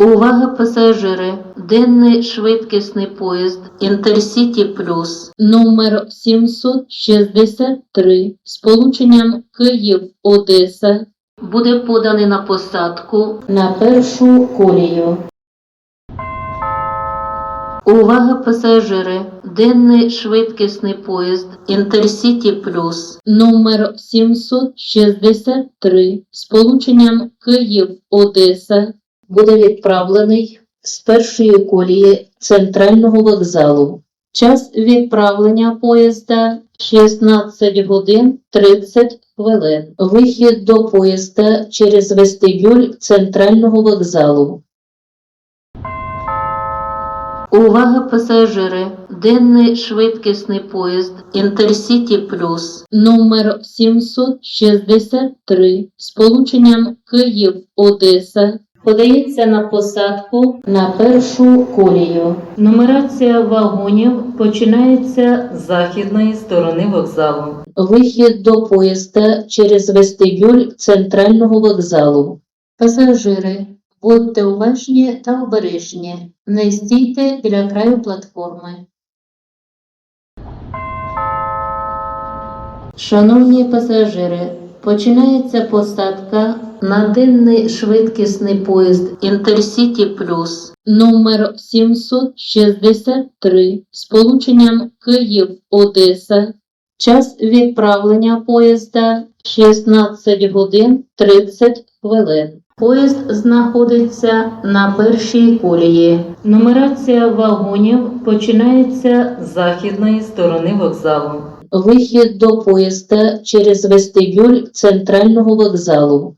Увага пасажири! Денний швидкісний поїзд Інтерсіті Плюс номер 763 з полученням Київ-Одеса буде поданий на посадку. на першу колію. Увага пасажири! Денний швидкісний поїзд Інтерсіті Плюс Номер 763 з полученням Київ-Одеса буде відправлений з першої колії центрального вокзалу. Час відправлення поїзда 16 годин 30 хвилин. Вихід до поїзда через вестибюль центрального вокзалу. Увага пасажири! Денний швидкісний поїзд Інтерсіті Плюс Номер 763 з полученням Київ-Одеса подається на посадку на першу колію. Нумерація вагонів починається з західної сторони вокзалу. Вихід до поїзда через вестибюль центрального вокзалу. Пасажири, будьте уважні та обережні. Не стійте біля краю платформи. Шановні пасажири, починається посадка на денний швидкісний поїзд Інтерсіті Плюс номер 763 з полученням Київ-Одеса. Час відправлення поїзда 16 годин 30 хвилин. Поїзд знаходиться на першій колії. Нумерація вагонів починається з західної сторони вокзалу. Вихід до поїзда через вестибюль центрального вокзалу.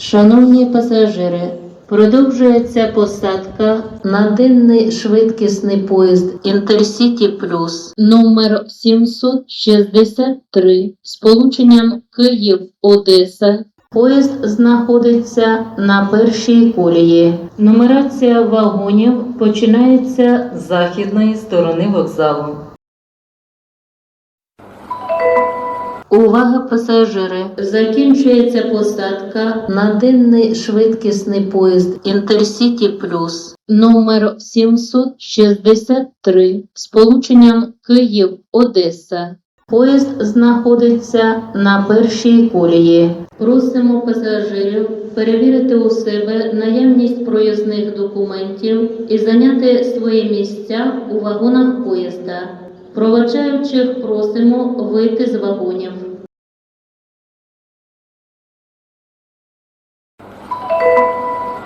Шановні пасажири, продовжується посадка на денний швидкісний поїзд Інтерсіті Плюс номер 763 з полученням Київ-Одеса. Поїзд знаходиться на першій колії. Нумерація вагонів починається з західної сторони вокзалу. Увага пасажири! Закінчується посадка на денний швидкісний поїзд Інтерсіті Плюс номер 763 з полученням Київ-Одеса. Поїзд знаходиться на першій колії. Просимо пасажирів перевірити у себе наявність проїзних документів і зайняти свої місця у вагонах поїзда. Проводжаючих просимо вийти з вагонів.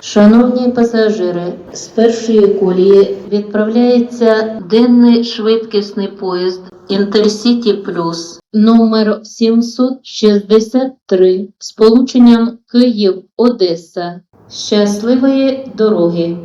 Шановні пасажири, з першої колії відправляється денний швидкісний поїзд Інтерсіті Плюс номер 763 з полученням Київ-Одеса. Щасливої дороги!